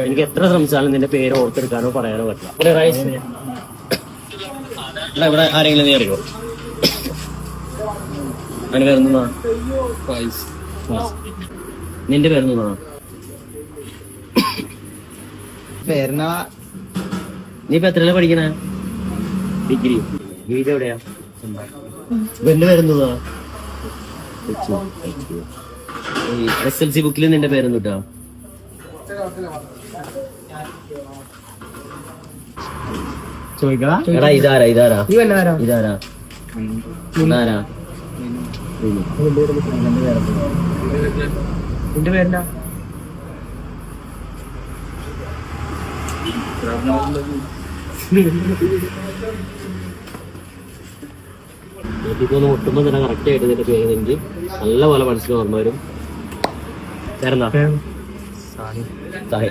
എനിക്ക് എത്ര ശ്രമിച്ചാലും നിന്റെ പേര് ഓർത്തെടുക്കാനോ പറയാനോ പറ്റില്ല. ഇവിടെ റൈസ് അല്ല ഇവിടെ ആരെങ്കിലും നീ അറിയോ? അതിന് പേരെന്താ നിന്റെ പേരെന്താ പേരണ നീ ഇപ്പൊ എത്രയല്ല പഠിക്കണേ? ഡിഗ്രി വീട് എവിടെയാ? എന്റെ പേരെന്താ എസ് എൽ സി ബുക്കിൽ നിന്റെ പേരെന്തുട്ടാ ചോദിക്കടാ? എടാ ഇതാരാ ഇതാരാ? ഈ വല്ലവരോ ഇതാരാ? ഇതാരാ? നിന്റെ പേരെന്താ? എനിക്കൊന്ന് മുട്ടുമ്പോ തന്നെ കറക്റ്റ് ആയിട്ട് ഇതിന്റെ പേര് എനിക്ക് നല്ല പോലെ മനസ്സിൽ ഓർമ്മ വരും പേരെന്താ 啊你咋的